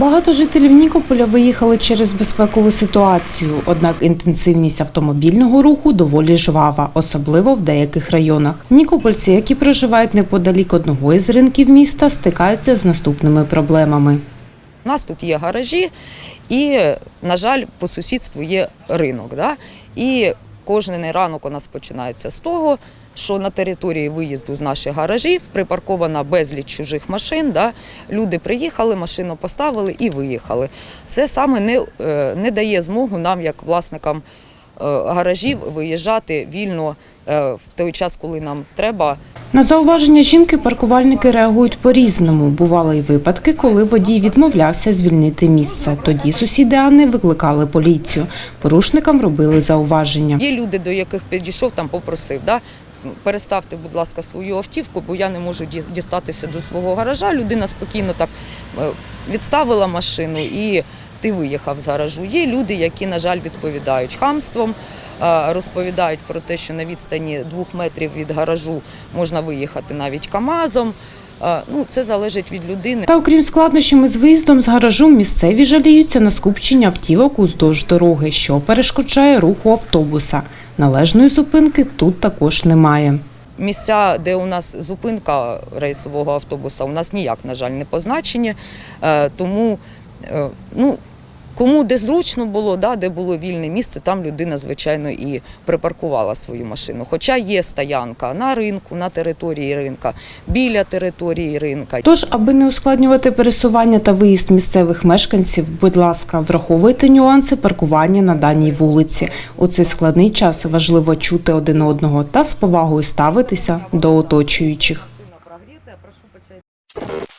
Багато жителів Нікополя виїхали через безпекову ситуацію, однак інтенсивність автомобільного руху доволі жвава, особливо в деяких районах. Нікопольці, які проживають неподалік одного із ринків міста, стикаються з наступними проблемами. У нас тут є гаражі, і, на жаль, по сусідству є ринок. Да? І кожен ранок у нас починається з того, що на території виїзду з наших гаражів припаркована безліч чужих машин. Да? Люди приїхали, машину поставили і виїхали. Це саме не, е, не дає змогу нам, як власникам е, гаражів, виїжджати вільно е, в той час, коли нам треба. На зауваження жінки паркувальники реагують по-різному. Бували й випадки, коли водій відмовлявся звільнити місце. Тоді сусіди Анни викликали поліцію. Порушникам робили зауваження. Є люди, до яких підійшов, там попросив, да? Переставте, будь ласка, свою автівку, бо я не можу дістатися до свого гаража. Людина спокійно так е, відставила машину і ти виїхав з гаражу. Є люди, які, на жаль, відповідають хамством, е, розповідають про те, що на відстані двох метрів від гаражу можна виїхати навіть КАМАЗом. Ну, це залежить від людини. Та окрім складнощів із виїздом з гаражу, місцеві жаліються на скупчення автівок уздовж дороги, що перешкоджає руху автобуса. Належної зупинки тут також немає. Місця, де у нас зупинка рейсового автобуса, у нас ніяк, на жаль, не позначені. Е, Тому е, ну, кому де зручно було, да, де було вільне місце, там людина, звичайно, і припаркувала свою машину. Хоча є стоянка на ринку, на території ринка, біля території ринка. Тож, аби не ускладнювати пересування та виїзд місцевих мешканців, будь ласка, враховуйте нюанси паркування на даній вулиці. У цей складний час важливо чути один одного та з повагою ставитися до оточуючих. Прошу почати.